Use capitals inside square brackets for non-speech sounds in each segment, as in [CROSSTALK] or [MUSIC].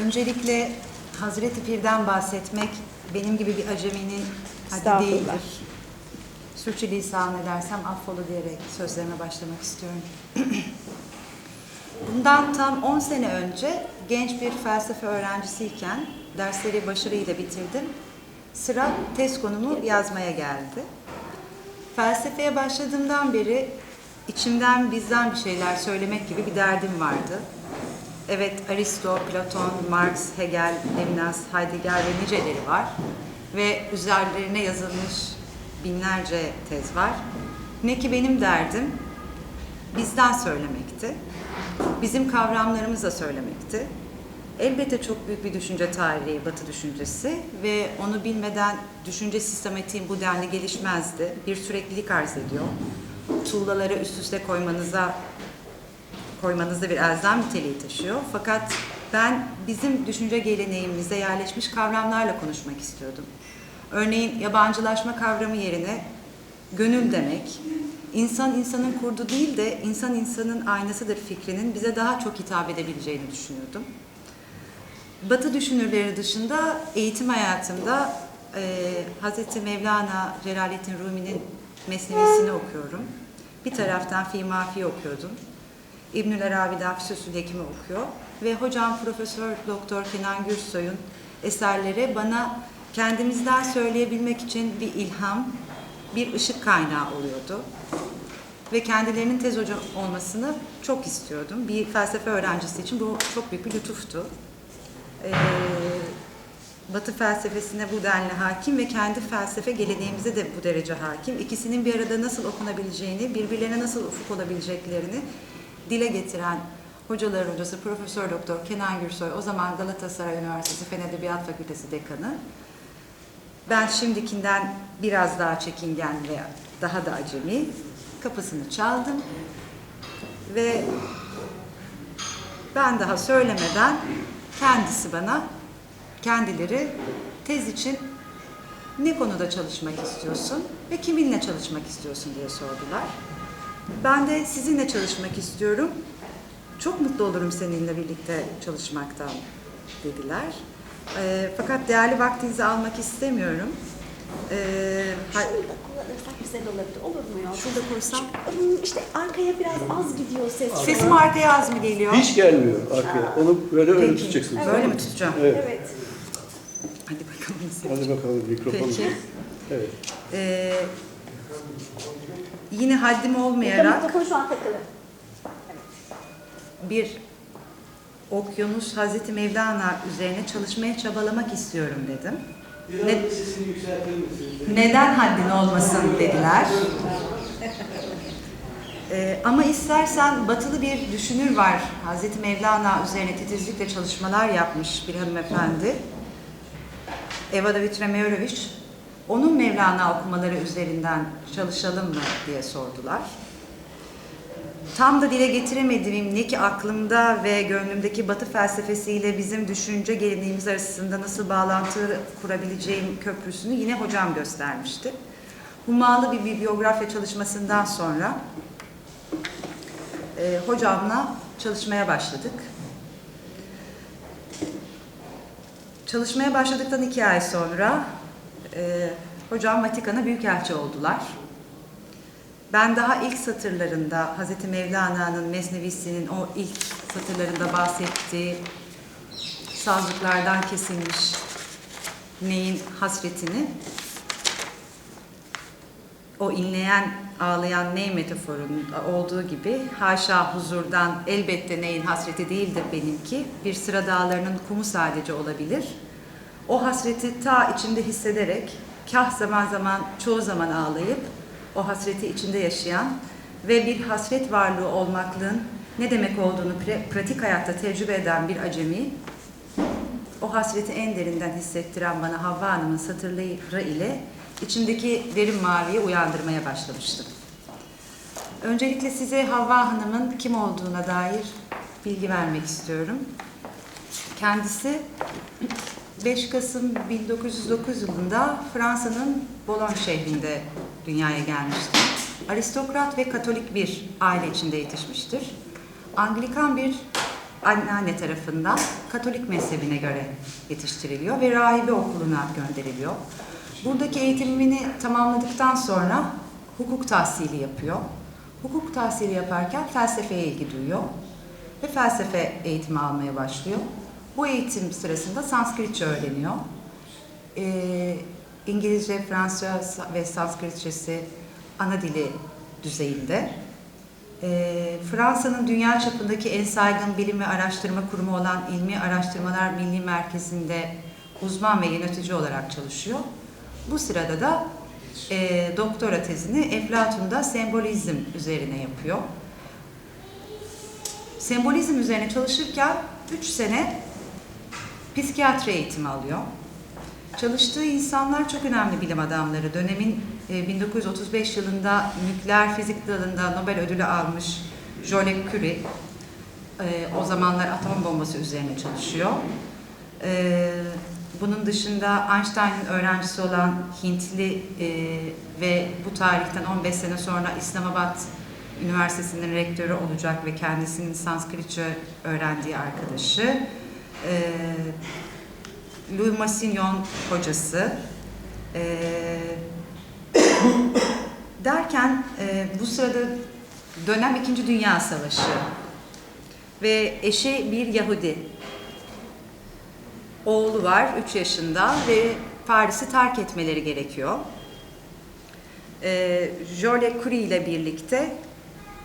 Öncelikle Hazreti Pir'den bahsetmek benim gibi bir aceminin haddi değildir. Sürçülisan edersem affola diyerek sözlerime başlamak istiyorum. [CLEARS THROAT] Bundan tam 10 sene önce genç bir felsefe öğrencisiyken dersleri başarıyla bitirdim. Sıra tez konumu yazmaya geldi. Felsefeye başladığımdan beri içimden bizden bir şeyler söylemek gibi bir derdim vardı. Evet Aristo, Platon, Marx, Hegel, Levinas, Heidegger ve niceleri var. Ve üzerlerine yazılmış binlerce tez var. Ne ki benim derdim bizden söylemekti. Bizim kavramlarımızla söylemekti. Elbette çok büyük bir düşünce tarihi Batı düşüncesi ve onu bilmeden düşünce sistematiğin bu denli gelişmezdi. Bir süreklilik arz ediyor. Tuğlaları üst üste koymanıza koymanızda bir elzem niteliği taşıyor. Fakat ben bizim düşünce geleneğimize yerleşmiş kavramlarla konuşmak istiyordum. Örneğin yabancılaşma kavramı yerine gönül demek, insan insanın kurdu değil de insan insanın aynasıdır fikrinin bize daha çok hitap edebileceğini düşünüyordum. Batı düşünürleri dışında eğitim hayatımda e, Hz. Mevlana Celaleddin Rumi'nin Mesnevisini okuyorum. Bir taraftan Fi Mafi okuyordum. İbnül Arabi'den Füsusül Hekim'i okuyor. Ve hocam Profesör Doktor Kenan Gürsoy'un eserleri bana kendimizden söyleyebilmek için bir ilham, bir ışık kaynağı oluyordu. Ve kendilerinin tez hoca olmasını çok istiyordum. Bir felsefe öğrencisi için bu çok büyük bir lütuftu. Ee, Batı felsefesine bu denli hakim ve kendi felsefe geleneğimize de bu derece hakim. İkisinin bir arada nasıl okunabileceğini, birbirlerine nasıl ufuk olabileceklerini dile getiren hocalar hocası Profesör Doktor Kenan Gürsoy o zaman Galatasaray Üniversitesi Fen Edebiyat Fakültesi dekanı. Ben şimdikinden biraz daha çekingen ve daha da acemi kapısını çaldım ve ben daha söylemeden kendisi bana kendileri tez için ne konuda çalışmak istiyorsun ve kiminle çalışmak istiyorsun diye sordular. Ben de sizinle çalışmak istiyorum. Çok mutlu olurum seninle birlikte çalışmaktan dediler. Ee, fakat değerli vaktinizi almak istemiyorum. Ha- Şurada kullanırsak güzel olabilir. Olur mu ya? şurada koysam. Hmm, İşte arkaya biraz az gidiyor ses. Sesim arkaya az mı geliyor? Hiç gelmiyor arkaya. Onu böyle öyle Peki. tutacaksınız. Böyle mi tutacağım? Evet. Evet. Hadi bakalım. Hadi bakalım mikrofonu. Peki. Evet. Ee, yine haddim olmayarak Mikrofon şu an takılı. bir okyanus Hazreti Mevlana üzerine çalışmaya çabalamak istiyorum dedim. Ne, neden haddin olmasın dediler. Ee, ama istersen batılı bir düşünür var. Hazreti Mevlana üzerine titizlikle çalışmalar yapmış bir hanımefendi. Eva David Remerovic. Onun Mevlana okumaları üzerinden çalışalım mı diye sordular. Tam da dile getiremediğim ne ki aklımda ve gönlümdeki batı felsefesiyle bizim düşünce geleneğimiz arasında nasıl bağlantı kurabileceğim köprüsünü yine hocam göstermişti. Hummalı bir biyografya çalışmasından sonra e, hocamla çalışmaya başladık. Çalışmaya başladıktan iki ay sonra e, hocam Vatikan'a büyükelçi oldular. Ben daha ilk satırlarında Hazreti Mevlana'nın Mesnevisinin o ilk satırlarında bahsettiği sazlıklardan kesilmiş neyin hasretini o inleyen, ağlayan ney metaforunun olduğu gibi haşa huzurdan elbette neyin hasreti değildir benimki. Bir sıra dağlarının kumu sadece olabilir. O hasreti ta içinde hissederek kah zaman zaman çoğu zaman ağlayıp o hasreti içinde yaşayan ve bir hasret varlığı olmaklığın ne demek olduğunu pratik hayatta tecrübe eden bir acemi o hasreti en derinden hissettiren bana Havva Hanım'ın satırları ile içimdeki derin maviyi uyandırmaya başlamıştım. Öncelikle size Havva Hanım'ın kim olduğuna dair bilgi vermek istiyorum. Kendisi 5 Kasım 1909 yılında Fransa'nın Boulogne şehrinde dünyaya gelmiştir. Aristokrat ve Katolik bir aile içinde yetişmiştir. Anglikan bir anneanne tarafından Katolik mezhebine göre yetiştiriliyor ve rahibe okuluna gönderiliyor. Buradaki eğitimini tamamladıktan sonra hukuk tahsili yapıyor. Hukuk tahsili yaparken felsefeye ilgi duyuyor ve felsefe eğitimi almaya başlıyor. Bu eğitim sırasında Sanskritçe öğreniyor. Ee, İngilizce, Fransızca ve Sanskritçesi ana dili düzeyinde. Ee, Fransa'nın dünya çapındaki en saygın bilim ve araştırma kurumu olan İlmi Araştırmalar Milli Merkezi'nde uzman ve yönetici olarak çalışıyor. Bu sırada da e, doktora tezini Eflatun'da sembolizm üzerine yapıyor. Sembolizm üzerine çalışırken 3 sene psikiyatri eğitimi alıyor. Çalıştığı insanlar çok önemli bilim adamları. Dönemin e, 1935 yılında nükleer fizik dalında Nobel ödülü almış Jolek Curie. e, o zamanlar atom bombası üzerine çalışıyor. E, bunun dışında Einstein'ın öğrencisi olan Hintli e, ve bu tarihten 15 sene sonra İslamabad Üniversitesi'nin rektörü olacak ve kendisinin Sanskritçe öğrendiği arkadaşı. E, Louis Massignon hocası. Ee, derken e, bu sırada dönem İkinci Dünya Savaşı ve eşi bir Yahudi. Oğlu var 3 yaşında ve Paris'i terk etmeleri gerekiyor. Ee, Jole Curie ile birlikte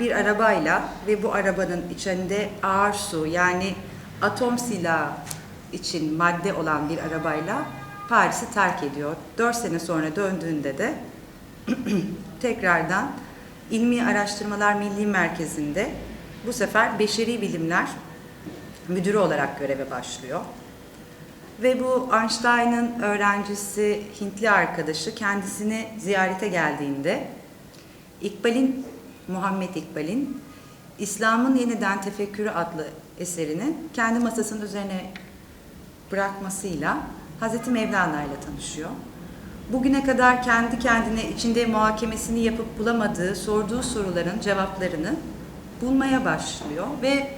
bir arabayla ve bu arabanın içinde ağır su yani atom silahı için madde olan bir arabayla Paris'i terk ediyor. 4 sene sonra döndüğünde de [CLEARS THROAT] tekrardan İlmi Araştırmalar Milli Merkezi'nde bu sefer Beşeri Bilimler Müdürü olarak göreve başlıyor. Ve bu Einstein'ın öğrencisi Hintli arkadaşı kendisini ziyarete geldiğinde İkbal'in, Muhammed İkbal'in İslam'ın Yeniden Tefekkürü adlı eserini kendi masasının üzerine bırakmasıyla Hazreti Mevlana ile tanışıyor. Bugüne kadar kendi kendine içinde muhakemesini yapıp bulamadığı, sorduğu soruların cevaplarını bulmaya başlıyor ve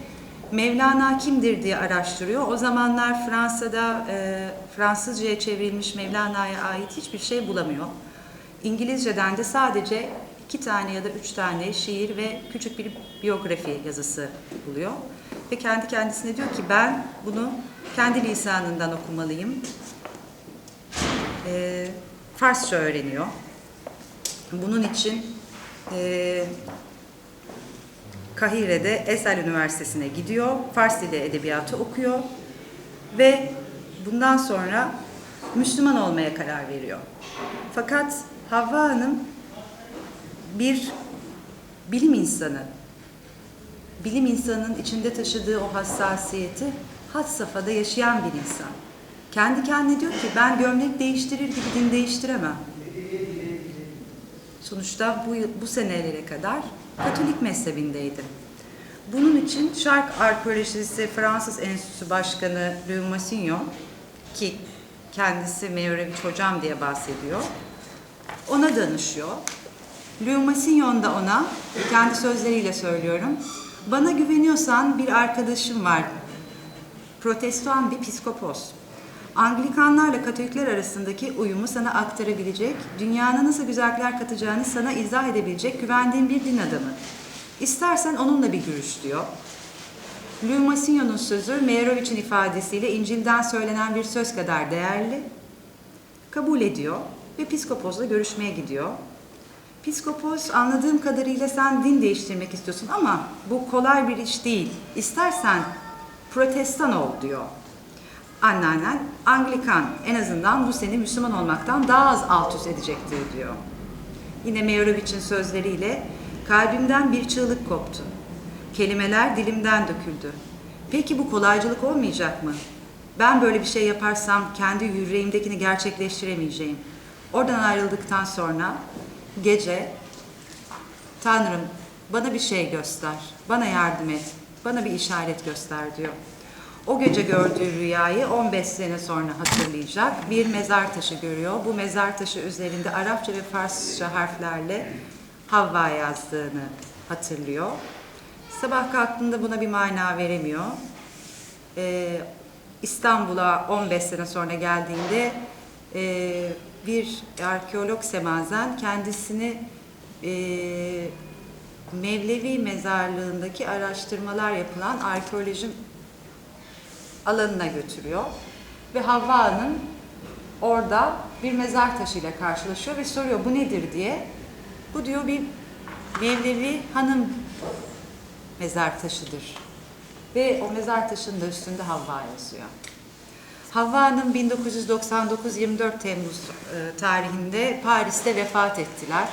Mevlana kimdir diye araştırıyor. O zamanlar Fransa'da e, Fransızcaya çevrilmiş Mevlana'ya ait hiçbir şey bulamıyor. İngilizceden de sadece iki tane ya da üç tane şiir ve küçük bir biyografi yazısı buluyor. Ve kendi kendisine diyor ki ben bunu kendi lisanından okumalıyım. E, Farsça öğreniyor. Bunun için e, Kahire'de Esel Üniversitesi'ne gidiyor. Fars dili edebiyatı okuyor. Ve bundan sonra Müslüman olmaya karar veriyor. Fakat Havva Hanım bir bilim insanı. Bilim insanının içinde taşıdığı o hassasiyeti had safhada yaşayan bir insan. Kendi kendine diyor ki ben gömlek değiştirir gibi din değiştiremem. Sonuçta bu, bu senelere kadar Katolik mezhebindeydim. Bunun için Şark Arkeolojisi Fransız Enstitüsü Başkanı Louis Massignon ki kendisi Meyreviç hocam diye bahsediyor. Ona danışıyor. Louis Massignon da ona kendi sözleriyle söylüyorum. Bana güveniyorsan bir arkadaşım var. Protestan bir piskopos. Anglikanlarla Katolikler arasındaki uyumu sana aktarabilecek, dünyana nasıl güzellikler katacağını sana izah edebilecek güvendiğin bir din adamı. İstersen onunla bir görüş diyor. Louis Massignon'un sözü Meyerowic'in ifadesiyle İncil'den söylenen bir söz kadar değerli. Kabul ediyor ve piskoposla görüşmeye gidiyor. Piskopos anladığım kadarıyla sen din değiştirmek istiyorsun ama bu kolay bir iş değil. İstersen protestan ol diyor. Anneannen Anglikan en azından bu seni Müslüman olmaktan daha az alt üst edecektir diyor. Yine Meyerowic'in sözleriyle kalbimden bir çığlık koptu. Kelimeler dilimden döküldü. Peki bu kolaycılık olmayacak mı? Ben böyle bir şey yaparsam kendi yüreğimdekini gerçekleştiremeyeceğim. Oradan ayrıldıktan sonra gece Tanrım bana bir şey göster, bana yardım et, bana bir işaret göster diyor. O gece gördüğü rüyayı 15 sene sonra hatırlayacak. Bir mezar taşı görüyor. Bu mezar taşı üzerinde Arapça ve Farsça harflerle Havva yazdığını hatırlıyor. Sabah kalktığında buna bir mana veremiyor. e, İstanbul'a 15 sene sonra geldiğinde e, bir arkeolog semazen kendisini e, Mevlevi mezarlığındaki araştırmalar yapılan arkeoloji alanına götürüyor. Ve Havva'nın orada bir mezar taşıyla karşılaşıyor ve soruyor bu nedir diye. Bu diyor bir Mevlevi hanım mezar taşıdır. Ve o mezar taşının da üstünde Havva yazıyor. Havva Hanım 1999 24 Temmuz e, tarihinde Paris'te vefat ettiler.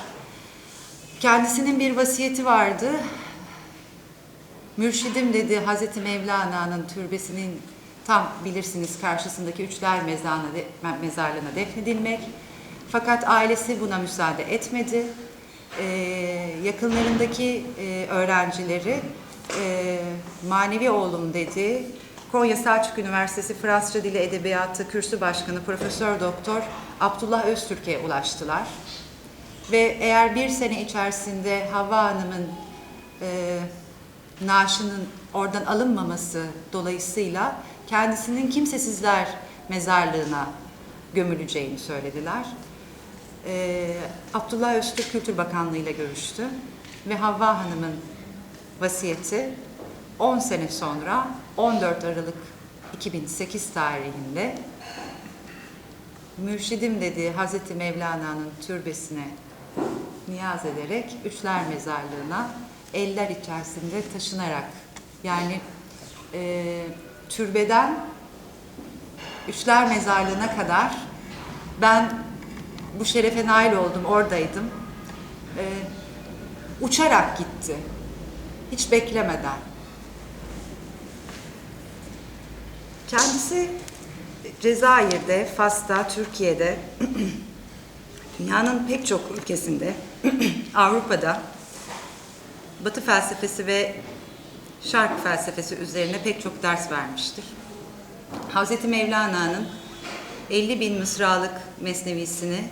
Kendisinin bir vasiyeti vardı. Mürşidim dedi Hazreti Mevlana'nın türbesinin tam bilirsiniz karşısındaki Üçler mezarına, mezarlığına defnedilmek. Fakat ailesi buna müsaade etmedi. Ee, yakınlarındaki e, öğrencileri e, manevi oğlum dedi. Konya Selçuk Üniversitesi Fransızca Dili Edebiyatı Kürsü Başkanı Profesör Doktor Abdullah Öztürk'e ulaştılar. Ve eğer bir sene içerisinde Havva Hanım'ın e, naaşının oradan alınmaması dolayısıyla kendisinin kimsesizler mezarlığına gömüleceğini söylediler. E, Abdullah Öztürk Kültür Bakanlığı ile görüştü ve Havva Hanım'ın vasiyeti 10 sene sonra 14 Aralık 2008 tarihinde mürşidim dediği Hazreti Mevlana'nın türbesine niyaz ederek Üçler Mezarlığı'na eller içerisinde taşınarak yani e, türbeden Üçler Mezarlığı'na kadar ben bu şerefe nail oldum, oradaydım. E, uçarak gitti. Hiç beklemeden. Kendisi Cezayir'de, Fas'ta, Türkiye'de, dünyanın pek çok ülkesinde, Avrupa'da Batı felsefesi ve Şark felsefesi üzerine pek çok ders vermiştir. Hazreti Mevlana'nın 50 bin mısralık mesnevisini,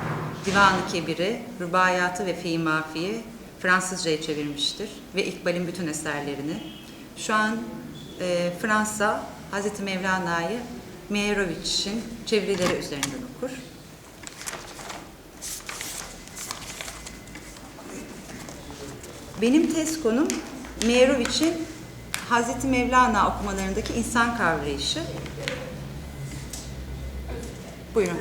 Divan-ı Kebir'i, Rübayatı ve Fi Mafi'yi Fransızca'ya çevirmiştir ve İkbal'in bütün eserlerini. Şu an e, Fransa Hazreti Mevlana'yı Meyerowic'in çevirileri üzerinden okur. Benim tez konum Meyerowic'in Hazreti Mevlana okumalarındaki insan kavrayışı. Buyurun.